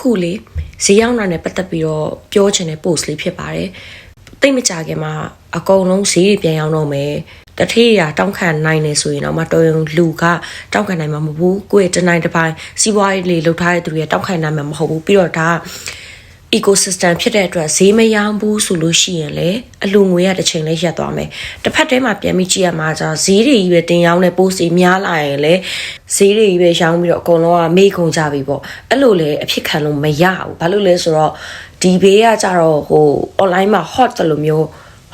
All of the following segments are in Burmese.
အခုလေဈေးရောက်တာနဲ့ပတ်သက်ပြီးတော့ပြောချင်တဲ့ post လေးဖြစ်ပါတယ်တိတ်မကြခင်မှာအကုန်လုံးဈေးတွေပြန်ရောက်တော့မယ်တထေးရတောင်းခံနိုင်နေဆိုရင်တော့မတော်ရင်လူကတောင်းခံနိုင်မှာမဟုတ်ဘူးကိုယ့်ရဲ့တနိုင်တစ်ပိုင်းစီးပွားရေးလေးလှုပ်ထားတဲ့သူတွေတောင်းခံနိုင်မှာမဟုတ်ဘူးပြီးတော့ဒါ ecosystem ဖြစ်တဲ့အတွက်ဈေးမရောဘူးဆိုလို့ရှိရင်လေအလူငွေရတစ်ချိန်လေးရပ်သွားမယ်တစ်ဖက်တည်းမှာပြန်ပြီးကြည့်ရမှာじゃဈေးတွေကြီးပဲတင်ရောင်းတဲ့ post တွေများလာရင်လေဈေးတွေကြီးပဲရောင်းပြီးတော့အကုန်လုံးကမေးကုန်ကြပြီပေါ့အဲ့လိုလေအဖြစ်ခံလို့မရဘူးဘာလို့လဲဆိုတော့ဒီဘေးကကြတော့ဟို online မှာ hot တယ်လို့မျိုး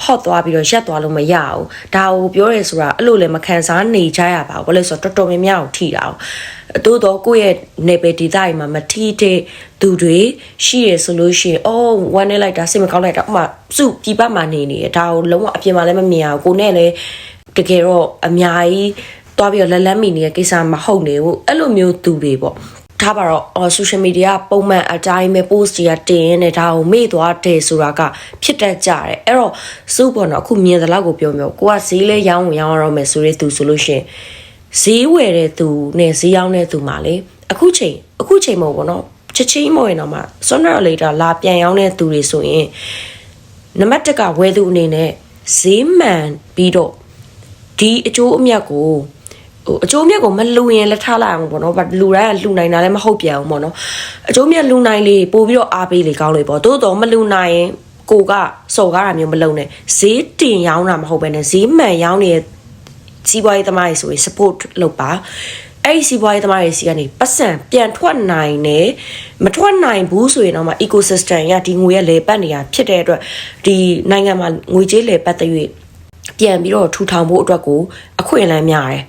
hot သွားပြီးတော့ရက်သွားလို့မရဘူးဒါကိုပြောရဲဆိုတာအဲ့လိုလည်းမခံစားနေကြရပါဘူးဘာလို့လဲဆိုတော့တော်တော်များများကိုထိတာအောင် တိုးတော့ကိုယ့်ရဲ့နေပယ်ဒေသတွေမှာမထိတဲ့သူတွေရှိရဆိုလို့ရှိရင်အော်ဝမ်းနေလိုက်တာစိတ်မကောင်းလိုက်တာဥမာစုပြပမှာနေနေတယ်ဒါကိုလုံးဝအပြင်မှာလည်းမမြင်အောင်ကိုနဲ့လည်းတကယ်တော့အများကြီးသွားပြီးတော့လက်လက်မိနေတဲ့ကိစ္စမဟုတ်နေဘူးအဲ့လိုမျိုးသူတွေပေါ့ထားပါတော့အော် social media ကပုံမှန်အတိုင်းပဲ post တွေကတင်ရတဲ့ဒါကိုမေ့သွားတယ်ဆိုတာကဖြစ်တတ်ကြတယ်အဲ့တော့စုပေါ့နော်အခုမြင်သလောက်ကိုပြောမျိုးကိုကဈေးလဲရောင်းဝင်ရောင်းရတော့မယ်ဆိုတဲ့သူဆိုလို့ရှိရင် ဈေးဝယ်တဲ့သူနဲ့ဈေးရောင်းတဲ့သူမှာလေအခုချိန်အခုချိန်မဟုတ်ဘောနော်ချက်ချင်းမဟုတ်ရင်တော့မှ sooner or later လာပြန်ရောင်းတဲ့သူတွေဆိုရင်နံပါတ်1ကဝယ်သူအနေနဲ့ဈေးမှန်ပြီးတော့ဒီအကျိုးအမြတ်ကိုဟိုအကျိုးမြတ်ကိုမလူရင်လက်ထားလိုက်အောင်ပေါ့နော်ဗတ်လူတိုင်းကလူနိုင်တာလည်းမဟုတ်ပြန်ဘူးပေါ့နော်အကျိုးမြတ်လူနိုင်လေးပို့ပြီးတော့အားပေးလေကောင်းလေပေါ့တိုးတော့မလူနိုင်ရင်ကိုကစော်ကားတာမျိုးမလုပ်နဲ့ဈေးတင်ရောင်းတာမဟုတ်ပဲနဲ့ဈေးမှန်ရောင်းနေတဲ့ စီးပွားရေးသမားတွေဆိုရင် support လုပ်ပါအဲ့ဒီစီးပွားရေးသမားတွေစီကနေပတ်စံပြန်ထွက်နိုင်တယ်မထွက်နိုင်ဘူးဆိုရင်တော့မှ ecosystem ကဒီငွေရလေပတ်နေတာဖြစ်တဲ့အတွက်ဒီနိုင်ငံမှာငွေကြေးလေပတ်တဲ့၍ပြန်ပြီးတော့ထူထောင်ဖို့အတွက်ကိုအခွင့်အလမ်းများတယ်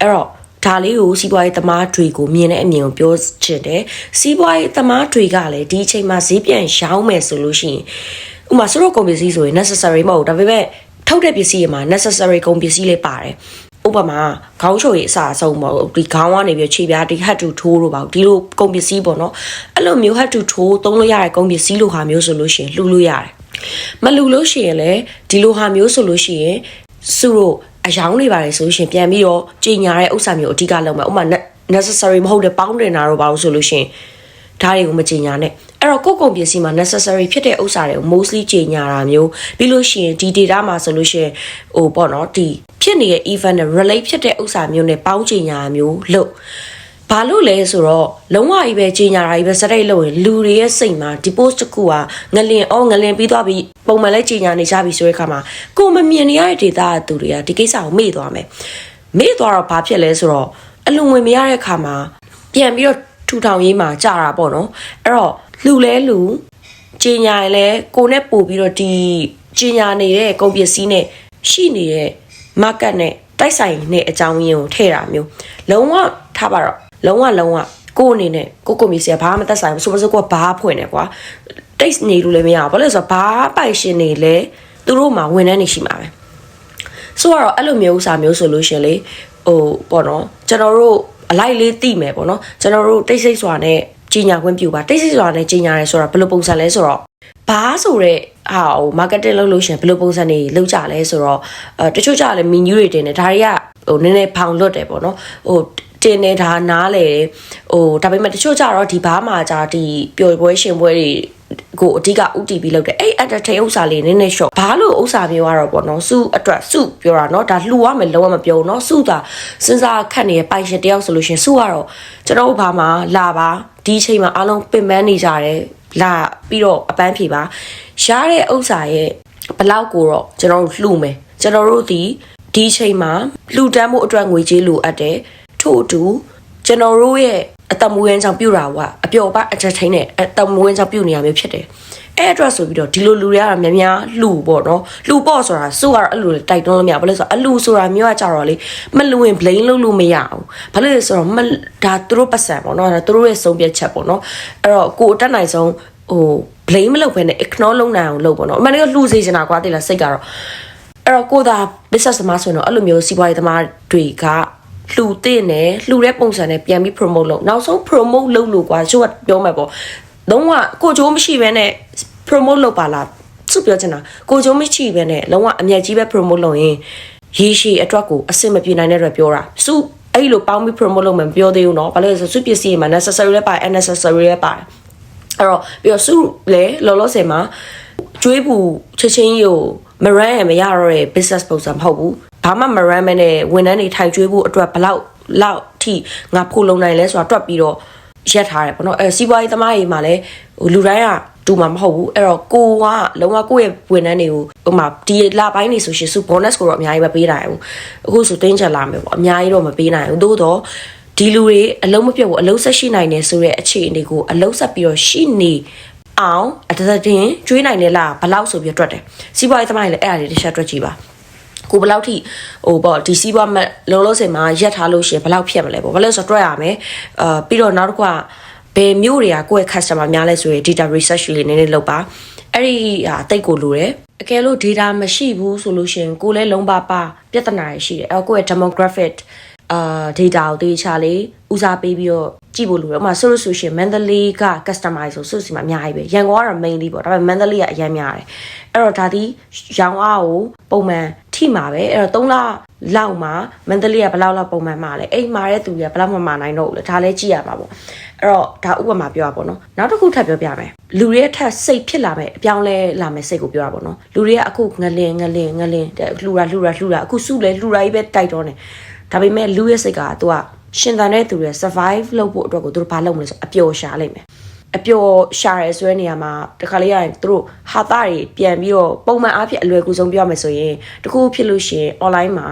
အဲ့တော့ဒါလေးကိုစီးပွားရေးသမားတွေကိုမြင်တဲ့အမြင်ကိုပြောချင်တယ်စီးပွားရေးသမားတွေကလည်းဒီအချိန်မှာဈေးပြန်ရောင်းမယ်ဆိုလို့ရှိရင်ဥပမာစရောကုန်ပစ္စည်းဆိုရင် necessary မဟုတ်ဘူးဒါပေမဲ့ ထုတ်တဲ့ပစ္စည်းတွေမှာ necessary ကုန်ပစ္စည်းလေးပါတယ်ဥပမာခေါင်းချိုရည်အစားအဆုံးပေါ့ဒီခေါင်းကနေပြီးခြေပြားဒီ head to toe လို့ပေါ့ဒီလိုကုန်ပစ္စည်းပေါ့နော်အဲ့လိုမျိုး head to toe သုံးလို့ရတဲ့ကုန်ပစ္စည်းလိုဟာမျိုးဆိုလို့ရှိရင်လှူလို့ရတယ်မလှူလို့ရှိရင်လည်းဒီလိုဟာမျိုးဆိုလို့ရှိရင်စုတို့အယောင်းနေပါတယ်ဆိုလို့ရှိရင်ပြန်ပြီးတော့ကြီးညာတဲ့ဥစ္စာမျိုးအဓိကလုပ်မယ်ဥပမာ necessary မဟုတ်တဲ့ပေါင်းတင်တာတော့ဘာလို့ဆိုလို့ရှိရင်ဒါတွေကိုမကြီးညာနဲ့ အဲ့တော့ကိုယ့်ကုန်ပစ္စည်းမှာ necessary ဖြစ်တဲ့ဥစ္စာတွေကို mostly ကြီးညာတာမျိုးပြီးလို့ရှိရင်ဒီ data မှာဆိုလို့ရှိရင်ဟိုပေါ့နော်ဒီဖြစ်နေတဲ့ event နဲ့ relate ဖြစ်တဲ့ဥစ္စာမျိုးနဲ့ပေါင်းကြီးညာမျိုးလို့ဘာလို့လဲဆိုတော့လုံးဝကြီးပဲကြီးညာတာကြီးပဲစတိုက်လို့ရင်လူတွေရဲ့စိတ်မှာဒီ post တစ်ခုကငလင်အောငလင်ပြီးသွားပြီပုံမှန်လဲကြီးညာနေကြပြီဆိုတဲ့အခါမှာကိုမမြင်နေရတဲ့ data ကသူတွေကဒီကိစ္စကိုမေ့သွားမယ်မေ့သွားတော့ဘာဖြစ်လဲဆိုတော့အလုံဝင်မရတဲ့အခါမှာပြန်ပြီးတော့ထူထောင်ရေးမှာကြာတာပေါ့နော်အဲ့တော့ လူလဲလူကြီးညာရင်လဲကိုနဲ့ပို့ပြီးတော့ဒီကြီးညာနေတဲ့ကုန်ပစ္စည်းနဲ့ရှိနေတဲ့ market နဲ့တိုက်ဆိုင်နဲ့အကြောင်းရင်းကိုထည့်တာမျိုးလုံးဝထားပါတော့လုံးဝလုံးဝကို့အနေနဲ့ကိုကိုမီစီကဘာမှမသက်ဆိုင်ဘူးဆိုပါစို့ကိုကဘာဖွင့်နေကွာတိတ်နေလို့လည်းမရဘူးဘာလို့လဲဆိုတော့ဘာပိုင်ရှင်နေလဲသူတို့မှာဝန်ထမ်းနေရှိမှာပဲဆိုတော့အဲ့လိုမျိုးဥစားမျိုးဆိုလို့ရှင်လေဟိုပေါ့နော်ကျွန်တော်တို့အလိုက်လေးတိမယ်ပေါ့နော်ကျွန်တော်တို့တိတ်ဆိတ်စွာနဲ့ ကြီးညာခွင့်ပြုပါတိတ်ဆိတ်စွာနဲ့ကြီးညာရဲဆိုတော့ဘယ်လိုပုံစံလဲဆိုတော့ဘာဆိုတဲ့ဟာဟို marketing လုပ်လို့ရှင်ဘယ်လိုပုံစံတွေလုပ်ကြလဲဆိုတော့အဲတချို့ကြလည်း menu တွေတင်တယ်ဒါတွေကဟိုနည်းနည်းဖောင်လွတ်တယ်ပေါ့နော်ဟိုတင်နေဒါနားလေဟိုဒါပေမဲ့တချို့ကြတော့ဒီဘားမှာじゃဒီပျော်ပွဲရှင်ပွဲတွေ ကိုအဓိက UTP လောက်တယ်အဲ့ entertain ဥစ္စာလေးနည်းနည်း short ဘာလို့ဥစ္စာမျိုးကတော့ပေါ့နော်စုအတွက်စုပြောတာနော်ဒါလှူရမယ်လုံးဝမပြောဘူးနော်စုသာစဉ်းစားခက်နေတဲ့ပိုင်ရှင်တယောက်ဆိုလို့ရှင်စုကတော့ကျွန်တော်တို့ဘာမှလာပါဒီအချိန်မှာအားလုံးပင်ပန်းနေကြတယ်လာပြီးတော့အပန်းဖြေပါရှားတဲ့ဥစ္စာရဲ့ဘလောက်ကိုတော့ကျွန်တော်တို့လှူမယ်ကျွန်တော်တို့ဒီဒီအချိန်မှာလှူဒန်းမှုအတွက်ငွေကြေးလိုအပ်တယ်ထို့အတူကျွန်တော်တို့ရဲ့ အတမွေးချောင်ပြုတ်တာကအပျော်ပါ entertain နဲ့အတမွေးချောင်ပြုတ်နေရမျိုးဖြစ်တယ်အဲ့အတွက်ဆိုပြီးတော့ဒီလိုလူတွေကတော့များများလှူပေါ့နော်လှူပေါ့ဆိုတာစုကတော့အဲ့လိုတိုက်တွန်းလို့မရဘူးဘာလို့ဆိုတော့အလှဆိုတာမျိုးကကြတော့လေမလှူရင် blame လုပ်လို့မရဘူးဘာလို့လဲဆိုတော့မဒါသူတို့ပတ်စံပေါ့နော်ဒါသူတို့ရဲ့ဆုံးဖြတ်ချက်ပေါ့နော်အဲ့တော့ကိုအတက်နိုင်ဆုံးဟို blame မလုပ်ဘဲနဲ့ ignore လုပ်နိုင်အောင်လုပ်ပေါ့နော်အမှန်တကယ်လှူစေချင်တာကွာတိလားစိတ်ကတော့အဲ့တော့ကိုသာ business သမားဆိုရင်တော့အဲ့လိုမျိုးစီးပွားရေးသမားတွေက လှူတဲ့နဲ့လှူတဲ့ပုံစံနဲ့ပြန်ပြီး promote လုပ်နောက်ဆုံး promote လုပ်လို့ကွာချို့ကပြောမှာပေါ့လုံးဝကိုချိုးမရှိဘဲနဲ့ promote လုပ်ပါလားသူပြောချင်တာကိုချိုးမရှိဘဲနဲ့လုံးဝအမျက်ကြီးပဲ promote လုပ်ရင်ရေရှည်အတွက်ကိုအဆင်မပြေနိုင်တဲ့အတွက်ပြောတာစုအဲ့လိုပေါင်းပြီး promote လုပ်မှမပြောသေးဘူးเนาะဘာလို့လဲဆိုစုပစ္စည်းမှာ necessary လည်းပါတယ် unnecessary လည်းပါတယ် အဲ့တော့ပြီးတော့စုလဲလောလောဆယ်မှာကျွေးဘူးချက်ချင်းကြီးကိုမရန်ရမရတော့တဲ့ business ပုံစံမဟုတ်ဘူး ဘာမှမရန်မနဲ့ဝန်ထမ်းတွေထိုင်ကျွေးဖို့အတွက်ဘလောက်လောက်ထိငါဖို့လုံနိုင်လဲဆိုတာတွက်ပြီးတော့ရက်ထားတယ်ပေါ့နော်အဲစီးပွားရေးသမားတွေမှာလည်းဟိုလူတိုင်းကတူမှာမဟုတ်ဘူးအဲ့တော့ကိုကလုံးဝကိုယ့်ရဲ့ဝန်ထမ်းတွေကိုဟိုမှာဒီလပိုင်းနေဆိုရှင်စု bonus ကိုတော့အများကြီးပဲပေးနိုင်ဘူးအခုဆိုတင်းချက်လာမယ်ပေါ့အများကြီးတော့မပေးနိုင်ဘူးသို့တော့ဒီလူတွေအလုံးမပြတ်ဘူးအလုံးဆက်ရှိနိုင်နေဆိုတဲ့အခြေအနေကိုအလုံးဆက်ပြီးတော့ရှိနေအောင်အတသတင်းကျွေးနိုင်တယ်လားဘလောက်ဆိုပြီးတော့တွက်တယ်စီးပွားရေးသမားတွေလည်းအဲ့အရာတွေတစ်ချက်တွက်ကြည့်ပါ ကိုဘယ်လောက်ထိဟိုပေါ့ဒီစီးပွားမလုံးလုံးစင်မှာရက်ထားလို့ရှိရင်ဘယ်လောက်ဖြတ်မလဲပေါ့ဘာလို့လဲဆိုတော့တွက်ရမယ်အာပြီးတော့နောက်တစ်ခုကဘယ်မျိုးတွေကကိုယ့်ရဲ့ customer များလဲဆိုရင် data research လေးနည်းနည်းလုပ်ပါအဲ့ဒီဟာတိတ်ကိုလိုတယ်အကယ်လို့ data မရှိဘူးဆိုလို့ရှိရင်ကိုယ်လည်းလုံးပါပါပြဿနာတွေရှိတယ်အဲ့ကိုယ့်ရဲ့ demographic အာ data ကိုတေချာလေးဦးစားပေးပြီးတော့ကြည့်ဖို့လိုတယ်ဥပမာဆိုလို့ဆိုရှင် Mandalay က customer ဆိုစုစီမှာအများကြီးပဲရန်ကုန်ကတော့ mainly ပေါ့ဒါပေမဲ့ Mandalay ကအရင်များတယ်အဲ့တော့ဒါဒီရောင်းအားကိုပုံမှန်ထိမှာပဲအဲ့တော့3လလောက်မှာ Mandalay ကဘယ်လောက်လောက်ပုံမှန်မှာလဲအိမ်မှာတဲ့သူတွေကဘယ်လောက်မှမနိုင်တော့ဘူးလဲဒါလည်းကြည့်ရမှာပေါ့အဲ့တော့ဒါဥပမာပြောရပါတော့နောက်တစ်ခုထပ်ပြောပြမယ်လူတွေရဲ့ထက်စိတ်ဖြစ်လာမယ်အပြောင်းလဲလာမယ်စိတ်ကိုပြောရပါတော့လူတွေကအခုငလင်ငလင်ငလင်လှူတာလှူတာလှူတာအခုစုလဲလှူတာကြီးပဲတိုက်တော့နေ ဒါပေမဲ့လူရဲ့စိတ်ကသူကရှင်သန်တဲ့သူတွေ survive လုပ်ဖို့အတွက်ကိုသူတို့ဘာလုပ်မလဲဆိုအပျော်ရှာလိုက်မယ်အပျော်ရှာရဲဆိုတဲ့နေရာမှာတခါလေးရရင်သူတို့ဟာသားတွေပြန်ပြီးတော့ပုံမှန်အားဖြင့်အလွယ်ကူဆုံးပြောရမယ်ဆိုရင်တခုဖြစ်လို့ရှိရင် online မှာ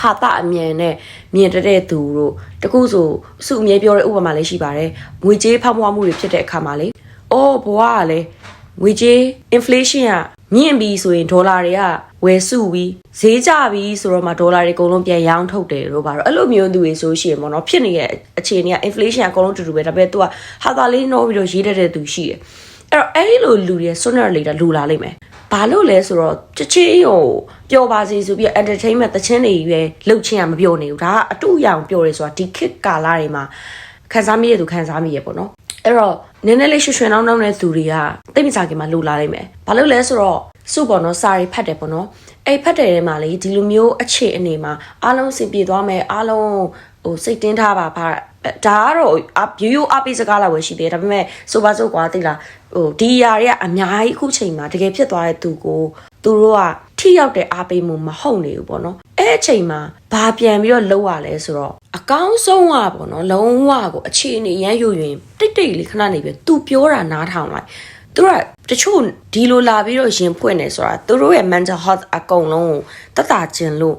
ဟာတာအမြင်နဲ့မြင်တတဲ့သူတို့တခုဆိုစုအမြဲပြောတဲ့ဥပမာလေးရှိပါတယ်ငွေကြေးဖောက်မွားမှုတွေဖြစ်တဲ့အခါမှာလေအော်ဘဝကလည်း ငွေကြေး inflation ကမြင့်ပြီဆိုရင်ဒေါ်လာတွေကဝယ်စုပြီးဈေးကျပြီဆိုတော့မှဒေါ်လာတွေအကုန်လုံးပြန်ရောင်းထုတ်တယ်လို့ပါတော့အဲ့လိုမျိုးသူတွေဆိုရှင်ပေါ့နော်ဖြစ်နေတဲ့အခြေအနေက inflation ကအကုန်လုံးတူတူပဲဒါပေမဲ့ तू ကဟာသာလေးနှောပြီးတော့ရေးတတ်တဲ့သူရှိတယ်အဲ့တော့အဲ့ဒီလိုလူတွေဆွနယ်လေတာလူလာလိမ့်မယ်ဘာလို့လဲဆိုတော့ချစ်ချင်းကိုပျော်ပါစေဆိုပြီး entertainment တချင်းတွေပဲလှုပ်ချင်းကမပြောနေဘူးဒါကအတူအယောင်ပြောရဲဆိုတာဒီခေတ်ကာလတွေမှာခန်းစားမိရသူခန်းစားမိရပေါ့နော် အဲ့တော့နည်းနည်းလေးရွှေရွှေနှောင်းနှောင်းတဲ့သူတွေကတိတ်မကြခင်မှာလှူလာနိုင်မယ်ဘာလို့လဲဆိုတော့စုပေါ့နော်စာရီဖတ်တယ်ပေါ့နော်အဲ့ဖတ်တယ်ထဲမှာလေဒီလိုမျိုးအခြေအနေမှာအားလုံးစင်ပြေသွားမယ်အားလုံးဟိုစိတ်တင်းထားပါပါဒါကတော့ရိုးရိုးအပိစကားလာဝယ်ရှိသေးတယ်ဒါပေမဲ့ဆိုပါစို့ကွာသိလားဟိုဒီຢာတွေကအများကြီးအခုချိန်မှာတကယ်ဖြစ်သွားတဲ့သူကိုသူတို့ကထိရောက်တဲ့အားပေးမှုမဟုတ်နေဘူးပေါ့နော် အဲ့အချိန်မှာဘာပြန်ပြီးတော့လှုပ်ရလဲဆိုတော့အကောင်းဆုံးကပေါ့နော်လုံးဝကိုအခြေအနေရမ်းရွရင်တိတ်တိတ်လေးခဏနေပြီးသူပြောတာနားထောင်လိုက်သူတို့ကတချို့ဒီလိုလာပြီးတော့ရင်ဖွင့်နေဆိုတာသူတို့ရဲ့ mental health အကုန်လုံးကိုတတ်တာခြင်းလို့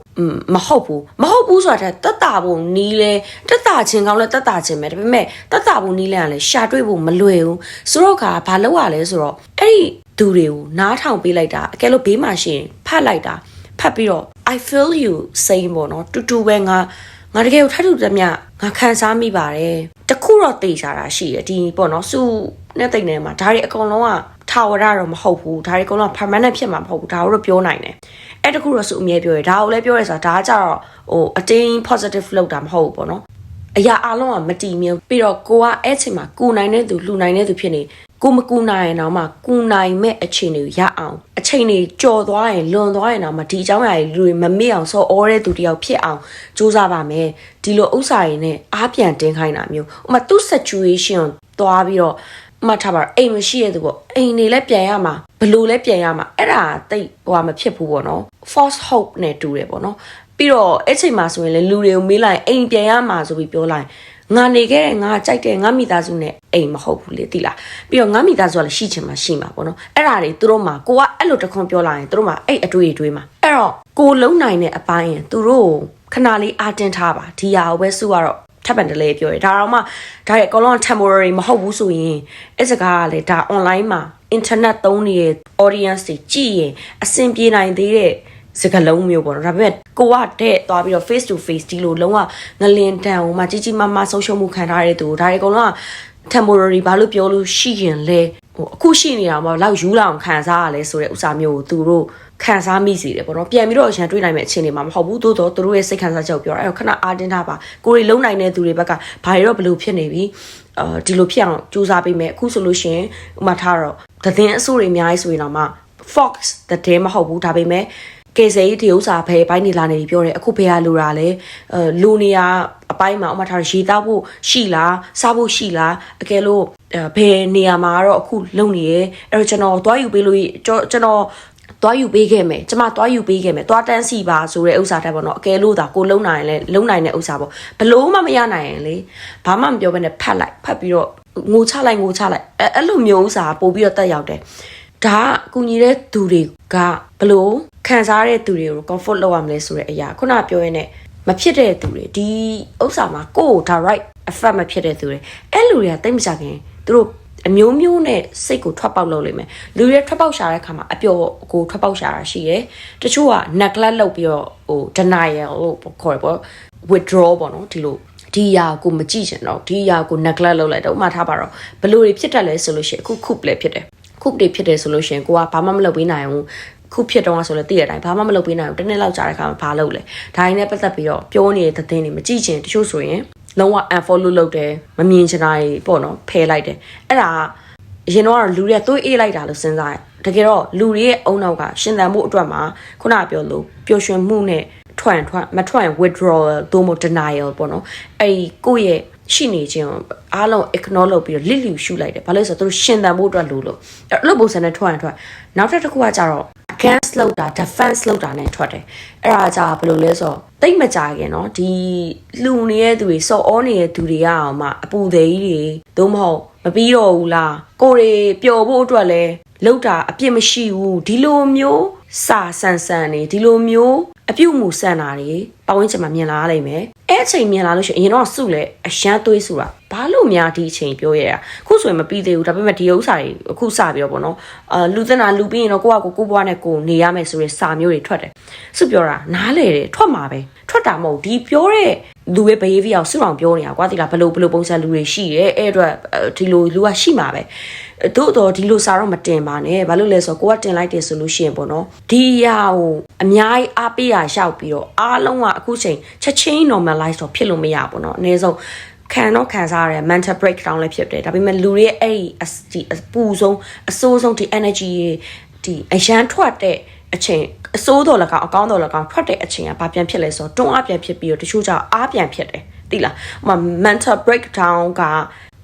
မဟုတ်ဘူးမဟုတ်ဘူးဆိုတာတတ်တာဖို့နီးလဲတတ်တာခြင်းကောင်းလဲတတ်တာခြင်းပဲဒါပေမဲ့တတ်တာဖို့နီးလဲကလည်းရှာတွေ့ဖို့မလွယ်ဘူးဆိုတော့ကဘာလုပ်ရလဲဆိုတော့အဲ့ဒီသူတွေကိုနားထောင်ပေးလိုက်တာအကယ်လို့ဘေးမှာရှင်ဖတ်လိုက်တာဖတ်ပြီးတော့ I feel you saying ပေါ့နော်တူတူပဲငါငါတကယ်ကိုထပ်ထူသမျှငါခံစားမိပါတယ်တခုတော့သိကြတာရှိတယ်ဒီပေါ့နော်စုနဲ့တိတ်နေမှာဒါတွေအကုန်လုံးကထာဝရတော့မဟုတ်ဘူးဒါတွေအကုန်လုံး permanent ဖြစ်မှာမဟုတ်ဘူးဒါကိုတော့ပြောနိုင်တယ်အဲ့တခုတော့စုအမြဲပြောရဒါကိုလည်းပြောရဆိုတာဒါကကြတော့ဟိုအတင်း positive လောက်တာမဟုတ်ဘူးပေါ့နော် အရာအလုံးကမတည်မြဲပြီးတော့ကိုကအဲ့ချိန်မှာကူနိုင်တဲ့သူလှူနိုင်တဲ့သူဖြစ်နေကိုမကူနိုင်ရင်တော့မှကူနိုင်မဲ့အချိန်တွေရအောင်အချိန်တွေကြော်သွားရင်လွန်သွားရင်တော့မှဒီအကြောင်းအရာတွေလူတွေမမေ့အောင်စောအောတဲ့သူတယောက်ဖြစ်အောင်စူးစမ်းပါမယ်ဒီလိုဥစ္စာတွေနဲ့အားပြန်တင်းခိုင်းတာမျိုးဥမာသူ့ situation သွားပြီးတော့မှတ်ထားပါအိမ်မရှိရသူပေါ့အိမ်နေလဲပြန်ရမှာဘလို့လဲပြန်ရမှာအဲ့ဒါတိတ်ဟိုမဖြစ်ဘူးပေါ့နော် false hope နဲ့တူတယ်ပေါ့နော် ပြီးတော့အဲ့ချိန်မှာဆိုရင်လေလူတွေကိုမေးလိုက်အိမ်ပြန်ရမှာဆိုပြီးပြောလိုက်ငါနေခဲ့တဲ့ငါကြိုက်တဲ့ငါမိသားစုနဲ့အိမ်မဟုတ်ဘူးလေတိလားပြီးတော့ငါမိသားစုကလည်းရှိချင်မှရှိမှာပေါ့နော်အဲ့ဒါတွေသူတို့မှာကိုကအဲ့လိုတခွန်ပြောလာရင်သူတို့မှာအဲ့အတွေ့အတွေ့မှာအဲ့တော့ကိုလုံးနိုင်တဲ့အပိုင်းရင်သူတို့ခဏလေးအာတင်ထားပါဒီဟာကိုပဲစုကတော့ထပ်ပန်တလဲပြောရဒါတော့မှဒါရဲ့အကောင်လုံး temporary မဟုတ်ဘူးဆိုရင်အဲ့စကားကလည်းဒါ online မှာ internet သုံးနေတဲ့ audience တွေကြည့်ရင်အဆင်ပြေနိုင်သေးတဲ့စကလုံးမျိုးပေါ့နော်ဒါပေမဲ့ ကိုကတဲ့သွားပြီးတော့ face to face ဒီလိုလုံးဝငလင်တန်ဟိုမှာကြီးကြီးမားမားဆုံးရှုံးမှုခံထားရတဲ့သူဒါတွေအကုန်လုံးက temporary ဘာလို့ပြောလို့ရှိရင်လဲဟိုအခုရှိနေတာမှာလောက်ယူလာအောင်ခံစားရလဲဆိုတဲ့ဥစ္စာမျိုးကိုသူတို့ခံစားမိစေတယ်ပေါ့နော်ပြန်ပြီးတော့ရန်တွေးနိုင်မဲ့အခြေအနေမှာမဟုတ်ဘူးသို့တော့သူတို့ရဲ့စိတ်ခံစားချက်ကိုပြောတာအဲ့တော့ခဏအားတင်းထားပါကိုရီလုံးနိုင်တဲ့သူတွေဘက်ကဘာတွေတော့ဘလို့ဖြစ်နေပြီအာဒီလိုဖြစ်အောင်စူးစမ်းပေးမယ်အခုဆိုလို့ရှိရင်ဥမာထားတော့သတင်းအစိုးတွေအများကြီးဆိုရင်တော့မှ Fox တဲ့မဟုတ်ဘူးဒါပေမဲ့ ကယ်ဆယ်ရေးဒီဥစ္စာဖဲဘိုင်းနေလာနေပြီပြောတယ်အခုဖဲကလူတာလဲအဲလူနေရအပိုင်းမှာဥမာထားရေတောက်ဖို့ရှိလားစားဖို့ရှိလားအကယ်လို့ဘယ်နေရာမှာတော့အခုလုံနေရဲအဲ့တော့ကျွန်တော်တွားယူပေးလို့ကျွန်တော်တွားယူပေးခဲ့မယ်ကျမတွားယူပေးခဲ့မယ်တွားတန်းစီပါဆိုတဲ့ဥစ္စာတက်ပေါ့နော်အကယ်လို့ဒါကိုလုံနိုင်လဲလုံနိုင်တဲ့ဥစ္စာပေါ့ဘလို့မှမရနိုင်ရင်လေဘာမှမပြောဘဲနဲ့ဖတ်လိုက်ဖတ်ပြီးတော့ငိုချလိုက်ငိုချလိုက်အဲအဲ့လိုမျိုးဥစ္စာပို့ပြီးတော့တက်ရောက်တယ်ဒါကကူညီတဲ့သူတွေ ကဘလို့ခံစားတဲ့သူတွေကို comfort လုပ်ရမလဲဆိုတဲ့အရာခုနပြောရင်းနဲ့မဖြစ်တဲ့သူတွေဒီဥစ္စာမှာကိုယ့်ကို direct effect မဖြစ်တဲ့သူတွေအဲ့လူတွေကတိတ်မကြခင်သူတို့အမျိုးမျိုးနဲ့စိတ်ကိုထွက်ပေါက်လုပ်လိမ့်မယ်လူတွေထွက်ပေါက်ရှာတဲ့အခါမှာအပျော်ကိုထွက်ပေါက်ရှာတာရှိတယ်တချို့က neglect လုပ်ပြီးတော့ဟို denial လို့ခေါ်ရပေါ့ withdraw ပေါ့နော်ဒီလိုဒီအရာကိုမကြည့်ချင်တော့ဒီအရာကို neglect လုပ်လိုက်တော့ဥမာထားပါတော့ဘလို့တွေဖြစ်တတ်လဲဆိုလို့ရှိရင်အခုခုလည်းဖြစ်တယ် ခုတွေဖြစ်တယ်ဆိုလို့ရှိရင်ကိုကဘာမှမလုပ်ပေးနိုင်ဘူးခုဖြစ်တော့ဆိုလဲတည့်ရတိုင်းဘာမှမလုပ်ပေးနိုင်ဘူးတစ်နေ့လောက်ကြာတဲ့ခါမှာဘာလုပ်လဲဒါရင်းနဲ့ပတ်သက်ပြီးတော့ပြောနေတဲ့သတင်းတွေမကြည့်ချင်တချို့ဆိုရင်လုံးဝ unfollow လုပ်တယ်မမြင်ချင်တာတွေပေါ့နော်ဖယ်လိုက်တယ်အဲ့ဒါအရင်တော့လူတွေကသွေးအေးလိုက်တာလို့စဉ်းစားတယ်တကယ်တော့လူတွေရဲ့အုံနောက်ကရှင်သန်မှုအတွက်မှာခုနပြောလို့ပျော်ရွှင်မှုနဲ့ထွန်ထွန်မထွန် withdrawal သို့မဟုတ် denial ပေါ့နော်အဲ့ဒီကိုယ့်ရဲ့ ရှိနေခြင်းအားလုံး ignore လုပ်ပြီးတော့လစ်လျူရှုလိုက်တယ်ဘာလို့လဲဆိုတော့သူတို့ရှင်သန်ဖို့အတွက်လို့လို့အဲ့လိုပုံစံနဲ့ထွက်ရင်ထွက်နောက်ထပ်တစ်ခုကကြတော့ against လောက်တာ defense လောက်တာနဲ့ထွက်တယ်အဲ့ဒါကြာဘယ်လိုလဲဆိုတော့တိတ်မကြခင်เนาะဒီလူနေတဲ့သူတွေစော်ဩနေတဲ့သူတွေရအောင်မှအပူသေးကြီးတွေသို့မဟုတ်မပြီးတော့ဘူးလားကိုတွေပျော်ဖို့အတွက်လဲလောက်တာအပြစ်မရှိဘူးဒီလိုမျိုးစာဆန်ဆန်နေဒီလိုမျိုး အပြုတ်မှုဆန်တာတွေပဝင်းချင်မှာမြင်လာလိမ့်မယ်အဲ့အချိန်မြင်လာလို့ရှိရင်အရင်တော့စုလဲအရှမ်းသွေးစုတာဘာလို့များဒီအချိန်ပြောရတာခုဆိုရင်မပြီးသေးဘူးဒါပေမဲ့ဒီဥစ္စာတွေအခုစပြီးတော့ပေါ့နော်အာလူသနာလူပြီးရင်တော့ကိုကကိုကိုဘွားနဲ့ကိုနေရမယ်ဆိုတဲ့စာမျိုးတွေထွက်တယ်စုပြောတာနားလေတယ်ထွက်မှာပဲထွက်တာမဟုတ်ဒီပြောတဲ့လူရဲ့ behavior ကိုစုအောင်ပြောနေတာကွာဒီလားဘလို့ဘလို့ပုံစံလူတွေရှိရဲအဲ့အတွက်ဒီလိုလူကရှိမှာပဲ သို့တော်ဒီလိုစာတော့မတင်ပါနဲ့ဘာလို့လဲဆိုတော့ကိုကတင်လိုက်တယ်ဆိုလို့ရှိရင်ပေါ့နော်ဒီရာကိုအများကြီးအားပေးရရောက်ပြီးတော့အားလုံးကအခုချိန်ချက်ချင်း normalize တော့ဖြစ်လို့မရဘူးပေါ့နော်အနည်းဆုံးခံတော့ခံစားရတယ် mental breakdown လည်းဖြစ်တယ်ဒါပေမဲ့လူတွေအဲ့ဒီအပူဆုံးအဆိုးဆုံးဒီ energy ဒီအရန်ထွက်တဲ့အချိန်အဆိုးတော်လကောင်အကောင်းတော်လကောင်ထွက်တဲ့အချိန်ကဘာပြန်ဖြစ်လဲဆိုတော့တွန်းအားပြန်ဖြစ်ပြီးတော့တချို့ကြောင့်အားပြန်ဖြစ်တယ်သိလားဟို mental breakdown က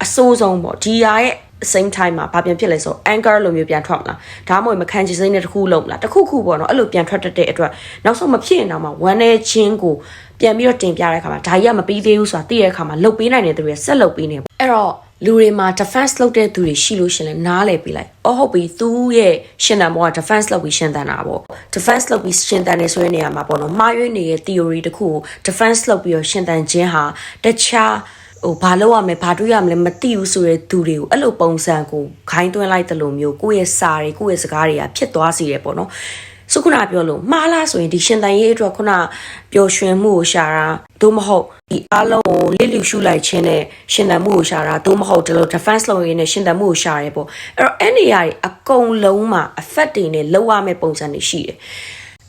အဆိုးဆုံးပေါ့ဒီရာရဲ့ same time မှာဘာပြန်ဖြစ်လဲဆို anchor လိုမျိုးပြန်ထွက်မလားဒါမှမဟုတ်မခံချစိမ့်တဲ့တစ်ခုလုံးမလားတစ်ခုခုပေါ့နော်အဲ့လိုပြန်ထွက်တတ်တဲ့အတွက်နောက်ဆုံးမဖြစ်ရင်တော့မှ one day ချင်းကိုပြန်ပြီးတော့တင်ပြတဲ့အခါမှာဒါကြီးကမပြီးသေးဘူးဆိုတာသိတဲ့အခါမှာလုတ်ပေးနိုင်တဲ့သူတွေဆက်လုတ်ပေးနေအဲ့တော့လူတွေမှာ defense လုပ်တဲ့သူတွေရှိလို့ရှင်လဲနားလည်ပေးလိုက်။အော်ဟုတ်ပြီသူရဲ့ရှင်တန်ဘောက defense လုပ်ပြီးရှင်တန်တာပေါ့။ defense လုပ်ပြီးရှင်တန်နေဆိုတဲ့နေရာမှာပေါ့နော်။မှားရွေးနေတဲ့ theory တခုကို defense လုပ်ပြီးတော့ရှင်တန်ခြင်းဟာတခြား ဟိုဘာလုပ်ရမလဲဘာတွေးရမလဲမသိဘူးဆိုတဲ့သူတွေကိုအဲ့လိုပုံစံကိုခိုင်းသွင်းလိုက်တယ်လို့မျိုးကိုယ့်ရဲ့စာတွေကိုယ့်ရဲ့စကားတွေကဖြစ်သွားစေတယ်ပေါ့နော်။စုခုနပြောလို့မှားလားဆိုရင်ဒီရှင်တန်ရေးအတွက်ခုနပျော်ရွှင်မှုကိုရှာတာသို့မဟုတ်ဒီအားလုံးကိုလစ်လျူရှုလိုက်ခြင်းနဲ့ရှင်တန်မှုကိုရှာတာသို့မဟုတ်ဒီလို defense လုပ်ရင်းနဲ့ရှင်တန်မှုကိုရှာရဲပေါ့အဲ့တော့အဲ့နေရာတွေအကုန်လုံးမှာ effect တွေနဲ့လောက်ရမယ့်ပုံစံတွေရှိတယ်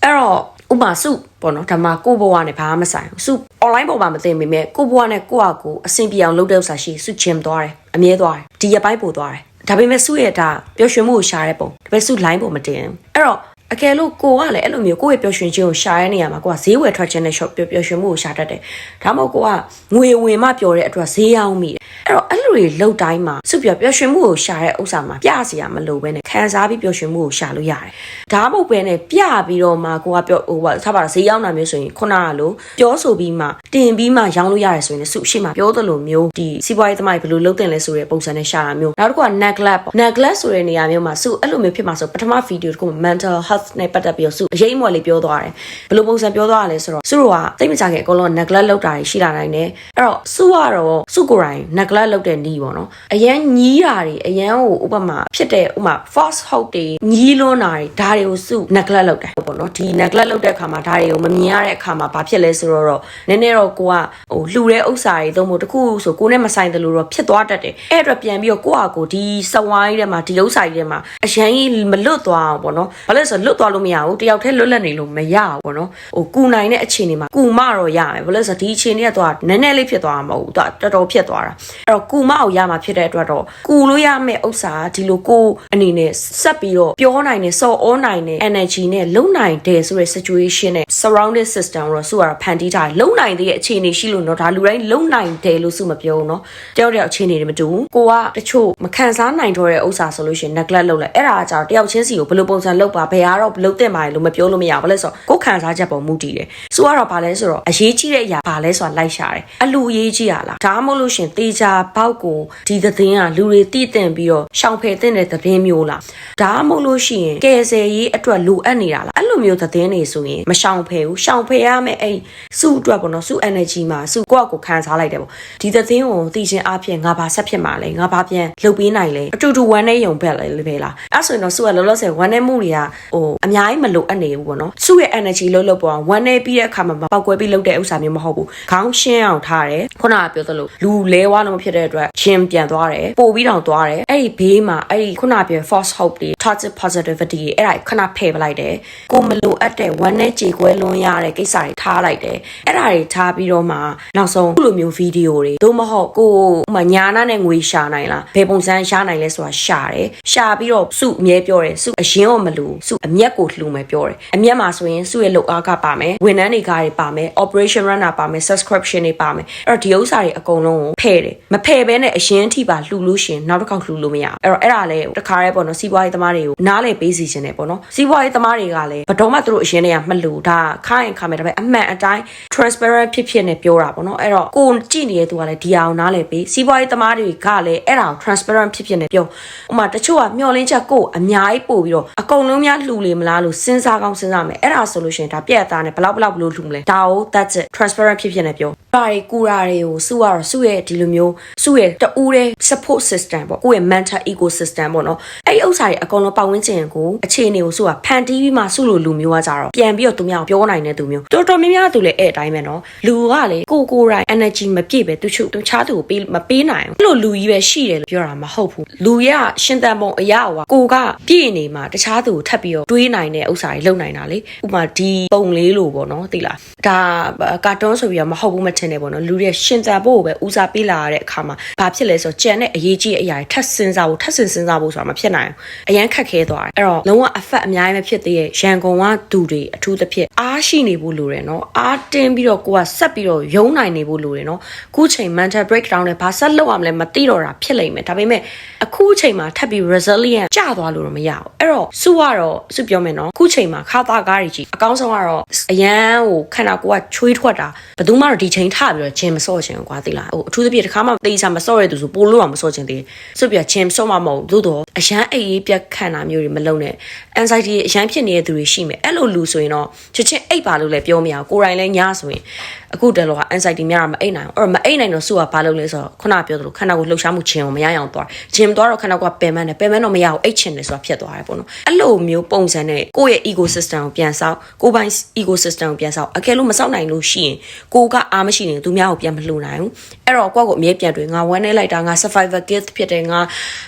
အဲ့တော့ဥပမာစုပေါ့နော်ဒါမှကိုဘဝနဲ့ဘာမှမဆိုင်ဘူးစု online ပေါ်မှာမသိမိမဲ့ကိုဘဝနဲ့ကိုယ့်အကူအဆင်ပြေအောင်လုပ်တဲ့ဥစ္စာရှိစုချင်သွားတယ်အမြဲသွားတယ်ဒီရပိုင်းပို့သွားတယ်ဒါပေမဲ့စုရဲ့ဒါပျော်ရွှင်မှုကိုရှာတဲ့ပုံဒါပေမဲ့စု line ပေါ်မတင်ဘူးအဲ့တော့အကယ်လို့ကိုကလည်းအဲ့လိုမျိုးကိုယ့်ရဲ့ပျော်ရွှင်ခြင်းကိုရှာရတဲ့နေရာမှာကိုကဈေးဝယ်ထွက်ခြင်းနဲ့ပျော်ပျော်ရွှင်မှုကိုရှာတတ်တယ်။ဒါမှမဟုတ်ကိုကငွေဝင်မှပျော်တဲ့အတွက်ဈေးရောက်မိတယ်။ အဲ့တော့အဲ့လိုတွေလောက်တိုင်းမှာစုပျော်ပျော်ရွှင်မှုကိုရှာတဲ့ဥစ္စာမှာပြစီရမလို့ပဲနဲ့ခံစားပြီးပျော်ရွှင်မှုကိုရှာလို့ရတယ်။ဒါမှမဟုတ်ပဲနဲ့ပြပြီးတော့မှကိုကပျော်ဟိုဟာထားပါတော့ဈေးရောက်တာမျိုးဆိုရင်ခုနကလိုပြောဆိုပြီးမှတင်ပြီးမှရောင်းလို့ရတယ်ဆိုရင်စုရှိမှပြောသလိုမျိုးဒီစီးပွားရေးသမားဘယ်လိုလုပ်တင်လဲဆိုတဲ့ပုံစံနဲ့ရှာတာမျိုးနောက်တစ်ခုက neglect ပေါ့ neglect ဆိုတဲ့နေရာမျိုးမှာစုအဲ့လိုမျိုးဖြစ်မှာဆိုပထမဗီဒီယိုတစ်ခု mental health နဲ့ပတ်သက်ပြီးစုအရေးမွက်လေးပြောသွားတယ်ဘယ်လိုပုံစံပြောသွားရလဲဆိုတော့စုတို့ကတိတ်မကြခင်အကုန်လုံး neglect လုပ်တာရှိလာနိုင်တယ်အဲ့တော့စုကတော့စုကိုယ်တိုင် neglect လုပ်တဲ့နီးပေါ့နော်အရန်ညီးတာတွေအရန်ကိုဥပမာဖြစ်တဲ့ဥပမာ false hope တွေညီးလွန်းတာတွေဒါတွေကိုစု neglect လုပ်တယ်ပေါ့နော်ဒီ neglect လုပ်တဲ့အခါမှာဒါတွေကိုမမြင်ရတဲ့အခါမှာဘာဖြစ်လဲဆိုတော့နည်းနည်းတော့ကိုကဟိုလှူတဲ့ဥစ္စာတွေသုံးဖို့တခုဆိုကိုနဲ့မဆိုင်တယ်လို့တော့ဖြစ်သွားတတ်တယ်အဲ့အတွက်ပြန်ပြီးတော့ကိုကကိုဒီစဝိုင်းထဲမှာဒီဥစ္စာတွေထဲမှာအရန်ကြီးမလွတ်သွားအောင်ပေါ့နော်ဘာလို့လဲဆိုတော့လွတ်သွားလို့မရဘူးတယောက်တည်းလွတ်လပ်နေလို့မရဘူးပေါ့နော်ဟိုကူနိုင်တဲ့အခြေအနေမှာကူမတော့ရမယ်ဘာလို့လဲဆိုတော့ဒီအခြေအနေကတော့နည်းနည်းလေးဖြစ်သွားမှာမဟုတ်ဘူးသူကတော်တော်ဖြစ်သွားတာအဲ့တော့ကူမအောင်ရမှာဖြစ်တဲ့အတွက်တော့ကူလို့ရမယ့်ဥစ္စာဒီလိုကိုအနေနဲ့ဆက်ပြီးတော့ပြောနိုင်တယ်စော်ဩနိုင်တယ် energy နဲ့လုံနိုင်တယ်ဆိုတဲ့ situation နဲ့ surrounding system ကိုတော့စုကတော့ဖန်တီးထားတယ်လုံနိုင်တဲ့အခြေအနေရှိလို့တော့ဒါလူတိုင်းလုံနိုင်တယ်လို့စုမပြောဘူးเนาะတယောက်တယောက်အခြေအနေတွေမတူဘူးကိုကတချို့မခံစားနိုင်တော့တဲ့ဥစ္စာဆိုလို့ရှိရင် neglect လုပ်လိုက်အဲ့ဒါကကြောင့်တယောက်ချင်းစီကိုဘယ်လိုပုံစံလုပ်ပါဘယ်ဟာတော့လုပ်တဲ့မှာလဲလို့မပြောလို့မရဘူးဘာလဲဆိုတော့ကိုယ်ခံစားချက်ပုံမူတည်တယ်စုကတော့ဘာလဲဆိုတော့အရေးကြီးတဲ့အရာဘာလဲဆိုတာလိုက်ရှာတယ်အလူအရေးကြီးရလားဒါမှမဟုတ်လို့ရှရင်တေချာ ဘောက်ကိုဒီသတင်းကလူတွေသိတင်ပြီးတော့ရှောင်ဖယ်တဲ့သတင်းမျိုးလားဒါမှမဟုတ်လို့ရှိရင်ကယ်ဆယ်ရေးအတွက်လိုအပ်နေတာလားအဲ့လိုမျိုးသတင်းတွေဆိုရင်မရှောင်ဖယ်ဘူးရှောင်ဖယ်ရမယ်အဲ့စုအတွက်ပေါ့နော်စု energy မှာစုကိုယ့်အကိုခံစားလိုက်တယ်ပေါ့ဒီသတင်းကိုသိချင်းအဖြစ်ငါဘာဆက်ဖြစ်မှာလဲငါဘာပြန်လုပ်ပေးနိုင်လဲအတူတူဝမ်းနဲ့ယုံဘက်လဲပဲလားအဲ့ဆိုရင်တော့စုကလောလောဆယ်ဝမ်းနဲ့မှုတွေကဟိုအများကြီးမလိုအပ်နေဘူးပေါ့နော်စုရဲ့ energy လုံးလုံးပေါ်ဝမ်းနဲ့ပြီးတဲ့အခါမှာပောက်ကွဲပြီးလုပ်တဲ့ဥစ္စာမျိုးမဟုတ်ဘူးခေါင်းရှင်းအောင်ထားတယ်ခုနကပြောသလိုလူလဲဝါလုံးဖြစ်တဲ့အတွက်ချင်းပြန်သွားတယ်ပို့ပြီးတောင်သွားတယ်အဲ့ဒီဘေးမှာအဲ့ဒီခုနကပြော false hope တွေ toxic positivity တွေအဲ့ဒါခဏဖယ်ပလိုက်တယ်ကိုမလိုအပ်တဲ့ဝမ်းနဲ့ကြေကွဲလွန်ရတဲ့ကိစ္စတွေထားလိုက်တယ်အဲ့ဒါတွေထားပြီးတော့မှနောက်ဆုံးခုလိုမျိုးဗီဒီယိုတွေသို့မဟုတ်ကိုဥမာညာနာနဲ့ငွေရှာနိုင်လားဘယ်ပုံစံရှာနိုင်လဲဆိုတာရှာတယ်ရှာပြီးတော့စုအမြဲပြောတယ်စုအရင်တော့မလို့စုအမျက်ကိုလှူမယ်ပြောတယ်အမျက်မှာဆိုရင်စုရဲ့လုပ်အားကပါမယ်ဝန်ထမ်းတွေကတွေပါမယ် operation runner ပါမယ် subscription တွေပါမယ်အဲ့တော့ဒီဥစ္စာတွေအကုန်လုံးကိုဖယ်တယ်မဖယ်ဘဲနဲ့အရင်အထိပါလှူလို့ရှရင်နောက်တစ်ခေါက်လှူလို့မရဘူးအဲ့တော့အဲ့ဒါလည်းတခါတည်းပေါ့နော်စီးပွားရေးသမားတွေကိုနားလေပေးစီခြင်းတယ်ပေါ့နော်စီးပွားရေးသမားတွေကလည်းဘတော်မှသူတို့အရင်တည်းကမလှူဒါခိုင်းခါမယ်ဒါပေမဲ့အမှန်အတိုင်း transparent ဖြစ်ဖြစ်နဲ့ပြောတာပေါ့နော်အဲ့တော့ကိုကြည့်နေတဲ့သူကလည်းဒီအောင်နားလေပေးစီးပွားရေးသမားတွေကလည်းအဲ့ဒါကို transparent ဖြစ်ဖြစ်နဲ့ပြောဥမာတချို့ကမျောလင်းချက်ကိုအများကြီးပို့ပြီးတော့အကုန်လုံးများလှူလေမလားလို့စဉ်းစားကောင်းစဉ်းစားမယ်အဲ့ဒါဆိုလို့ရှိရင်ဒါပြက်အသားနဲ့ဘလောက်ဘလောက်ဘလို့လှူမလဲဒါကို that's it transparent ဖြစ်ဖြစ်နဲ့ပြောဘာတွေကူရာတွေကိုစုရတော့စုရဲ့ဒီလိုမျိုးစုရဲ့တူးတဲ့ support system ပေါ့ကိုယ့်ရဲ့ mental ecosystem ပေါ့နော်အဲ့ဒီဥစ္စာတွေအကုန်လုံးပတ်ဝန်းကျင်ကိုအခြေအနေကိုစုကဖန်တီးပြီးမှစုလို့လူမျိုးကကြတော့ပြန်ပြီးတော့သူများကိုပြောနိုင်တဲ့သူမျိုးတော်တော်များများသူလည်းအဲ့အတိုင်းပဲနော်လူကလေကိုကိုယ်တိုင် energy မပြည့်ပဲသူချုပ်သူချားသူကိုပေးမပေးနိုင်ဘူးအဲ့လိုလူကြီးပဲရှိတယ်လို့ပြောတာမဟုတ်ဘူးလူရရှင်တန်ပုံအရာဟိုကိုကပြည့်နေမှာတခြားသူကိုထပ်ပြီးတော့တွေးနိုင်တဲ့ဥစ္စာတွေလုပ်နိုင်တာလေဥပမာဒီပုံလေးလို့ပေါ့နော်သိလားဒါကာတွန်းဆိုပြီးတော့မဟုတ်ဘူးမထင်နဲ့ပေါ့နော်လူတွေရှင်တန်ဖို့ကိုပဲဦးစားပေးလာရတဲ့အခါမှာဘာဖြစ်လဲဆိုတော့ကြံတဲ့အရေးကြီးတဲ့အရာတွေထပ်စဉ်းစားဖို့ထပ်စဉ်စဉ်းစားဖို့ဆိုတာမဖြစ်နိုင်ဘူးအရန်ခက်ခဲသွားတယ်အဲ့တော့လုံးဝ effect အများကြီးမဖြစ်သေးရဲ့ရန်ကုန်ကသူတွေအထူးသဖြင့်အားရှိနေဖို့လိုတယ်နော်အားတင်းပြီးတော့ကိုကဆက်ပြီးတော့ယုံနိုင်နေဖို့လိုတယ်နော်ခုချိန် mental breakdown နဲ့ဘာဆက်လုပ်ရမလဲမသိတော့တာဖြစ်လိမ့်မယ်ဒါပေမဲ့အခုချိန်မှာထပ်ပြီး resilient ကျသွားလို့တော့မရဘူးအဲ့တော့စုကတော့စုပြောမယ်နော်ခုချိန်မှာခါသားကားတွေကြီးအကောင်းဆုံးကတော့အရန်ဟိုခန္ဓာကိုယ်ကချွေးထွက်တာဘယ်သူမှတော့ဒီချိန်ထပြီးတော့ဂျင်မစော့ချင်ဘူးကွာသိလားဟိုအထူးသဖြင့်တစ်ခါမှတေးစားမစော့ရတဲ့သူဆိုပိုလို့တော့မစော့ချင်သေးစုပြဂျင်စော့မှမဟုတ်သို့တော့အရန်အိပ်ရေးပြက်ခံတာမျိုးတွေမလုပ်နဲ့ anxiety အရန်ဖြစ်နေတဲ့သူတွေရှိမယ်အဲ့လိုလူဆိုရင်တော့ချက်ချင်းအိပ်ပါလို့လည်းပြောမရဘူးကိုယ်တိုင်လည်းညဆိုရင်အခုတလောက anxiety များတာမအိပ်နိုင်ဘူးအဲ့တော့မအိပ်နိုင်တော့စုကဘာလုပ်လဲဆိုတော့ခုနပြောသလိုခန္ဓာကိုယ်လှုပ်ရှားမှုခြင်းကိုမရအောင်သွားဂျင်သွားတော့ခန္ဓာကိုယ်ကပယ်မန်းတယ်ပယ်မန်းတော့မရအောင်အိတ်ချင်တယ်ဆိုတာဖြစ်သွားတယ်ပေါ့နော်အဲ့လိုမျိုးပုံစံနဲ့ကိုယ့်ရဲ့ ecosystem ကိုပြန်ဆောက်ကိုယ်ပိုင် ecosystem ကိုပြန်ဆောက်အကယ်လို့မဆောက်နိုင်လို့ရှိရင်ကိုကအားမရှိရင်သူများကိုပြန်မလှူနိုင်ဘူးအဲ့တော့ကိုယ့်ကိုအမြဲပြတွေးငါဝမ်းနေလိုက်တာငါ survivor gift ဖြစ်တယ်ငါ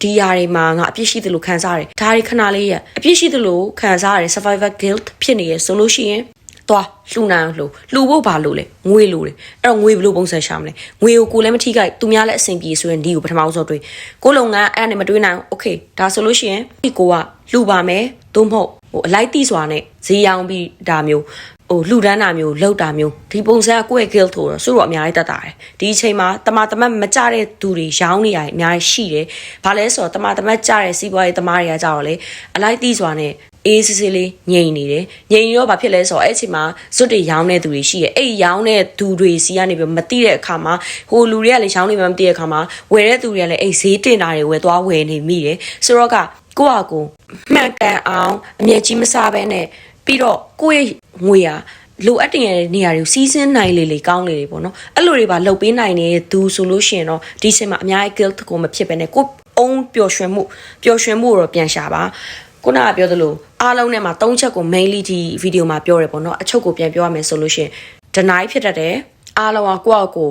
ဒီຢာတွေမှာငါအပြစ်ရှိတယ်လို့ခံစားရတယ်ဒါတွေခဏလေးရအပြစ်ရှိတယ်လို့ခံစားရတယ် survivor guilt ဖြစ်နေရဆိုလို့ရှိရင်သွားလှူနိုင်လှူလှူဖို့ဘာလို့လဲငွေလိုတယ်အဲ့တော့ငွေဘယ်လိုပုံစံရှာမလဲငွေကိုကိုလည်းမထိခိုက်သူများလည်းအဆင်ပြေဆိုရင်ဒီကိုပထမဆုံးတွေးကိုလုံငန်းအဲ့ဒါနဲ့မတွေးနိုင်โอเคဒါဆိုလို့ရှိရင်ဒီကိုကလှူပါမယ်သို့မဟုတ်ဟိုအလိုက်တိစွာနဲ့ဈေးရောင်းပြီးဒါမျိုး ဟိုလှူဒန်းတာမျိုးလောက်တာမျိုးဒီပုံစံကကိုယ့်ရဲ့ guilt ဆိုတော့ဆိုတော့အများကြီးတတ်တာတယ်ဒီအချိန်မှာတမတမတ်မကြတဲ့သူတွေရောင်းနေရအများကြီးရှိတယ်ဘာလဲဆိုတော့တမတမတ်ကြတဲ့စီးပွားရေးသမားတွေကကြတော့လေအလိုက်တိစွာနဲ့အေးစစ်စစ်လေးငြိမ်နေတယ်ငြိမ်ရောဘာဖြစ်လဲဆိုတော့အဲ့အချိန်မှာဇွတ်တွေရောင်းတဲ့သူတွေရှိတယ်အဲ့ရောင်းတဲ့သူတွေစီကနေပြီးမသိတဲ့အခါမှာဟိုလူတွေကလည်းရောင်းနေမှမသိတဲ့အခါမှာဝယ်တဲ့သူတွေကလည်းအဲ့ဈေးတင်တာတွေဝယ်သွားဝယ်နေမိတယ်ဆိုတော့ကကိုယ့်အကူမှန်ကန်အောင်အမြဲကြီးမစားဘဲနဲ့ ပြီးတော့ကိုယ့်ရဲ့ငွေဟာလိုအပ်တဲ့နေရာတွေကိုစီးစင်းနိုင်လေလေကောင်းလေလေပေါ့နော်အဲ့လိုတွေပါလှုပ်ပေးနိုင်နေသူဆိုလို့ရှိရင်တော့ဒီချိန်မှာအများကြီး guilt ကိုမဖြစ်ဘဲနဲ့ကိုယ်အုံပျော်ရွှင်မှုပျော်ရွှင်မှုတော့ပြန်ရှာပါခုနကပြောသလိုအားလုံးထဲမှာ၃ချက်ကို mainly ဒီဗီဒီယိုမှာပြောရဲပေါ့နော်အချုပ်ကိုပြန်ပြောရမယ်ဆိုလို့ရှိရင် deny ဖြစ်တတ်တယ်အားလုံးကကိုယ့်အကို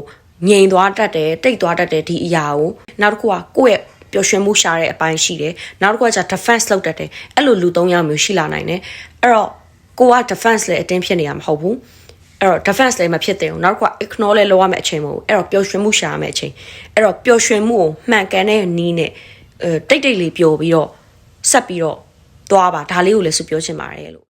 ငြိမ်သွားတတ်တယ်တိတ်သွားတတ်တယ်ဒီအရာကိုနောက်တစ်ခုကကိုယ့်ရဲ့ပျော်ရွှင်မှုရှာတဲ့အပိုင်းရှိတယ်နောက်တစ်ခုကကျ defense လုပ်တတ်တယ်အဲ့လိုလူ၃ယောက်မျိုးရှိလာနိုင်တယ်အဲ့တော့ ကိုက defense လည်းအတင်းဖြစ်နေရမှာမဟုတ်ဘူးအဲ့တော့ defense လည်းမဖြစ်သင့်ဘူးနောက်တစ်ခုက ignore လည်းလုပ်ရမယ့်အချိန်မဟုတ်ဘူးအဲ့တော့ပျော်ရွှင်မှုရှာရမယ့်အချိန်အဲ့တော့ပျော်ရွှင်မှုကိုမှန်ကန်တဲ့နီးနဲ့အဲတိတ်တိတ်လေးပျော်ပြီးတော့ဆက်ပြီးတော့သွားပါဒါလေးကိုလည်းစုပြောချင်ပါတယ်လို့